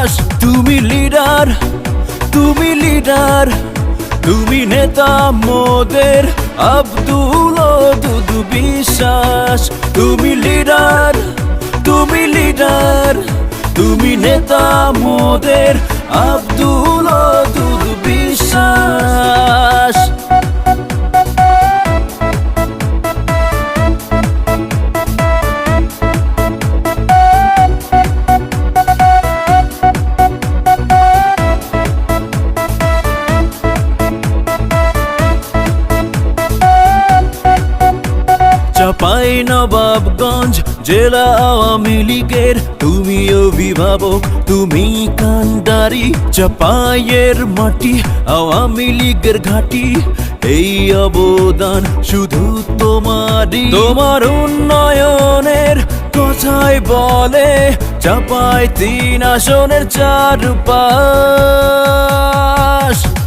বিশ্বাস তুমি লিডার তুমি লিডার তুমি নেতা মোদের আব্দুল দুদু বিশ্বাস। তুমি লিডার তুমি লিডার তুমি নেতা মোদের আব্দুল নবাবগঞ্জ জেলা আওয়ামী লীগের। তুমি অভিভাবক, তুমি কান্দারি চাপাইয়ের মাটি, আওয়ামী লীগের ঘাটি। এই অবদান শুধু তোমারই। তোমার উন্নয়নের কথাই বলে, চাপাই তিন আসনের চার পাশ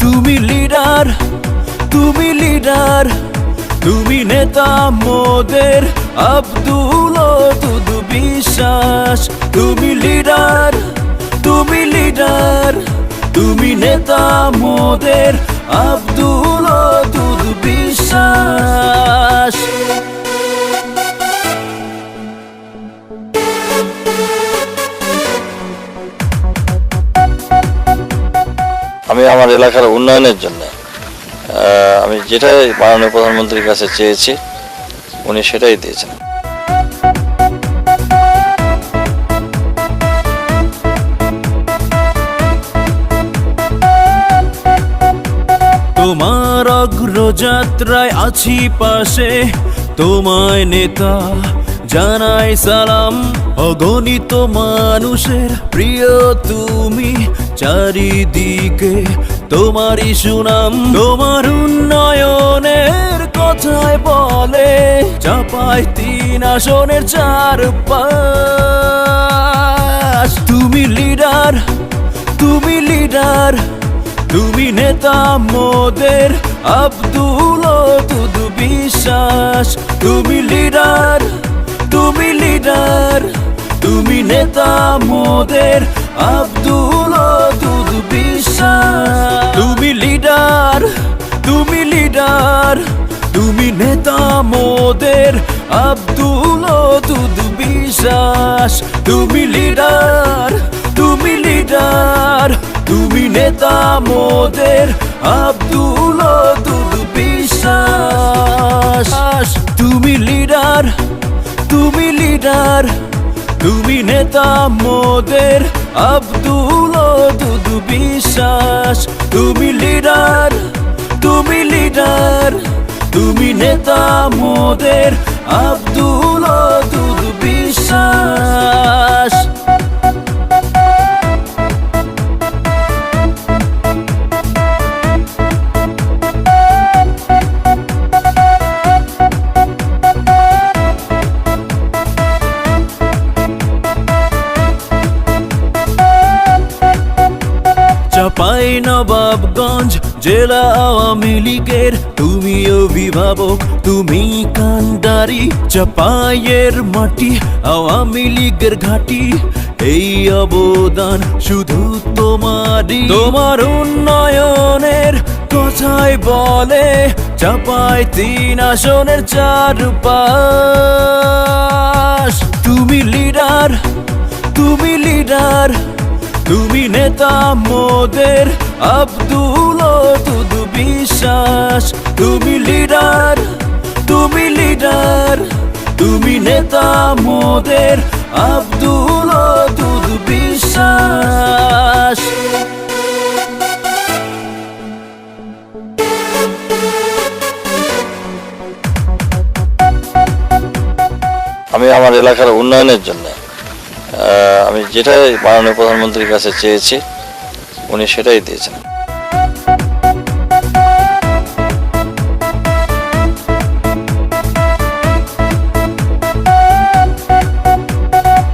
তুমি লিডার তুমি লিডার, তুমি নেতা মোদের আব্দুল দুদু বিশ্বাস, তুমি লিডার তুমি লিডার তুমি নেতা মোদের আব্দুল দুদু বিশ্বাস। আমি আমার এলাকার উন্নয়নের জন্য আমি যেটাই মাননীয় প্রধানমন্ত্রীর কাছে চেয়েছি উনি সেটাই দিয়েছেন। তোমার অগ্রযাত্রায় আছি পাশে, তোমায় নেতা জানাই সালাম, অগণিত মানুষের প্রিয় তুমি। চারিদিকে তোমারই সুনাম, তোমার উন্নয়নের বলে, চাপাই তিন আসনের চার পাশ তুমি লিডার তুমি লিডার তুমি নেতা মোদের আব্দুল দুদু বিশ্বাস। তুমি লিডার তুমি লিডার তুমি নেতা মোদের আব্দুল দুদু বিশ্বাস। তুমি লিডার তুমি লিডার তুমি নেতা মোদের আব্দুল দুদু বিশ্বাস। তুমি লিডার তুমি লিডার। তুমি নেতা মোদের আব্দুল দুদু বিশ্বাস। তুমি লিডার তুমি লিডার। তুমি নেতা মোদের আব্দুল দুদু বিশ্বাস। তুমি লিডার তুমি লিডার। তুমি নেতা মোদের আব্দুল বিশ্বাস। চাপাই নবাবগঞ্জ জেলা আওয়ামী লীগের, তুমি অভিভাবক, তুমি কান্ডারি চাপাইয়ের মাটি, আওয়ামী লীগের ঘাটি। এই অবদান শুধু তোমারই। তোমার উন্নয়নের কথাই বলে, চাপাই তিন আসনের চার তুমি লিডার তুমি লিডার তুমি নেতা মোদের আব্দুল দুদু বিশ্বাস, তুমি লিডার তুমি লিডার তুমি নেতা মোদের আব্দুল দুদু বিশ্বাস। আমি আমার এলাকার উন্নয়নের জন্য আমি যেটাই মাননীয় প্রধানমন্ত্রীর কাছে চেয়েছি উনি সেটাই দিয়েছেন।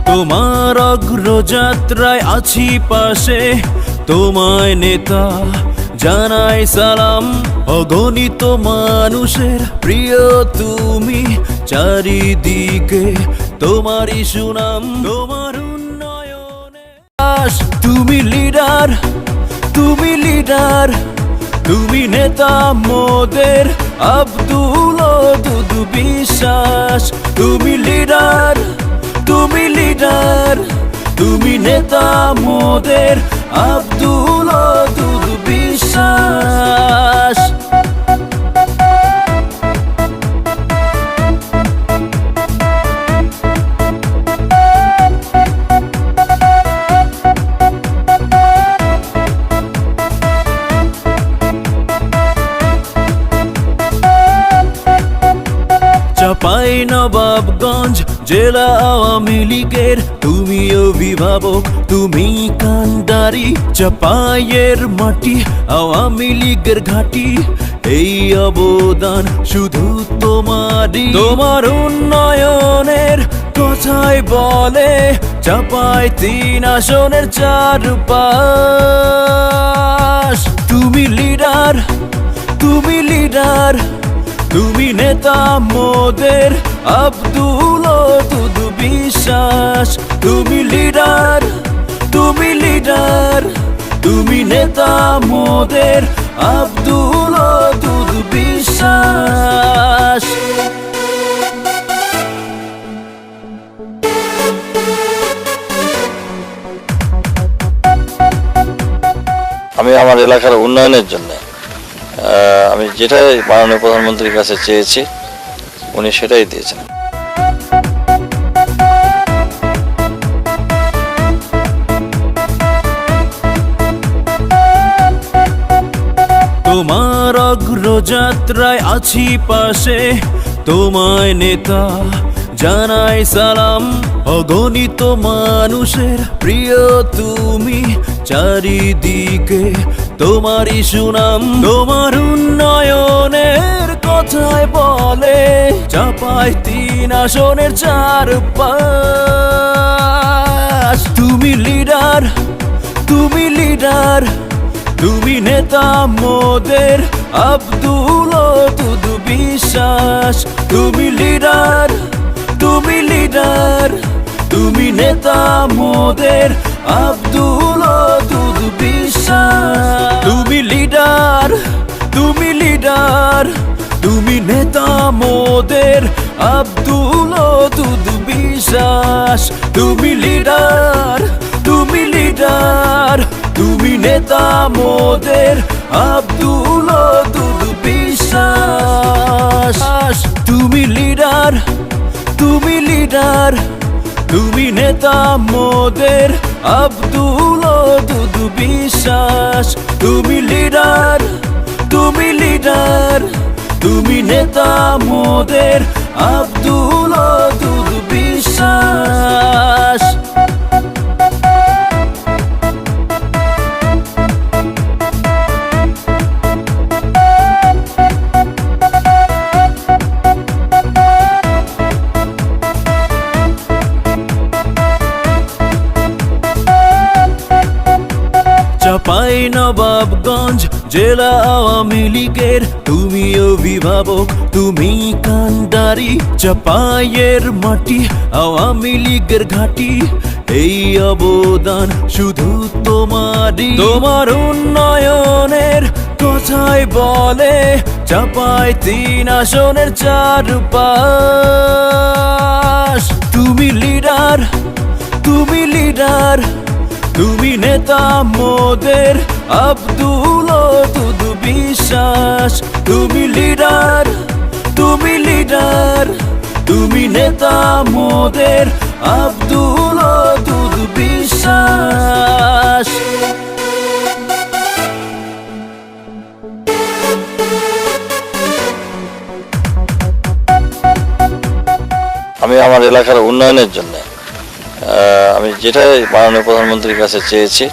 তোমার অগ্রযাত্রায় আছি পাশে, তোমায় নেতা জানাই সালাম, অগণিত মানুষের প্রিয় তুমি চারিদিকে তোমারই সুনাম, তোমার উন্নয়নে তুমি লিডার তুমি লিডার, তুমি নেতা মোদের আব্দুল দুদু বিশ্বাস। তুমি লিডার তুমি লিডার, তুমি নেতা মোদের আব্দুল দুদু বিশ্বাস। নবাবগঞ্জ জেলা আওয়ামী লীগের। তুমি অভিভাবক, তুমি কান্দারি, চাপাইয়ের মাটি, আওয়ামী লীগের ঘাটি। এই অবদান শুধু তোমারই। তোমার উন্নয়নের কথাই বলে, চাপাই তিন আসনের চার পাশ তুমি লিডার তুমি লিডার, তুমি নেতা মোদের আব্দুল দুদু বিশ্বাস, তুমি লিডার তুমি লিডার তুমি নেতা মোদের আব্দুল দুদু বিশ্বাস। আমি আমার এলাকার উন্নয়নের জন্য আমি যেটাই মাননীয় প্রধানমন্ত্রীর কাছে চেয়েছি উনি সেটাই দিয়েছেন। তোমার অগ্রযাত্রায় আছি পাশে, তোমায় নেতা জানাই সালাম। অগণিত মানুষের প্রিয় তুমি চারিদিকে তোমারই সুনাম। তোমার উন্নয়নের কথায় বলে চাপাই তিন আসনের চার পাশ তুমি লিডার তুমি লিডার তুমি নেতা মোদের আব্দুল দুদু বিশ্বাস। তুমি লিডার তুমি লিডার তুমি নেতা মোদের আব্দুল দুদু বিশ্বাস। তুমি লিডার তুমি লিডার তুমি নেতা মোদের আব্দুল দুদু বিশ্বাস। তুমি লিডার তুমি লিডার। তুমি নেতা মোদের আব্দুল দুদু বিশ্বাস। তুমি লিডার তুমি লিডার। তুমি নেতা মোদের আব্দুল দুদু বিশ্বাস। তুমি লিডার তুমি লিডার। তুমি নেতা মোদের আব্দুল বিশ্বাস। চাপাই নবাবগঞ্জ জেলা আওয়ামী লীগের, তুমি অভিভাবক, তুমি কান্দারি চাপাইয়ের মাটি, আওয়ামী লীগের ঘাটি। এই অবদান শুধু তোমারই। তোমার উন্নয়নের কথাই বলে, চাপাই তিন আসনের চার তুমি লিডার তুমি লিডার তুমি নেতা মোদের আব্দুল দুদু বিশ্বাস, তুমি লিডার তুমি লিডার তুমি নেতা মোদের আব্দুল দুদু বিশ্বাস। আমি আমার এলাকার উন্নয়নের জন্য আমি যেটাই মাননীয় প্রধানমন্ত্রীর কাছে চেয়েছি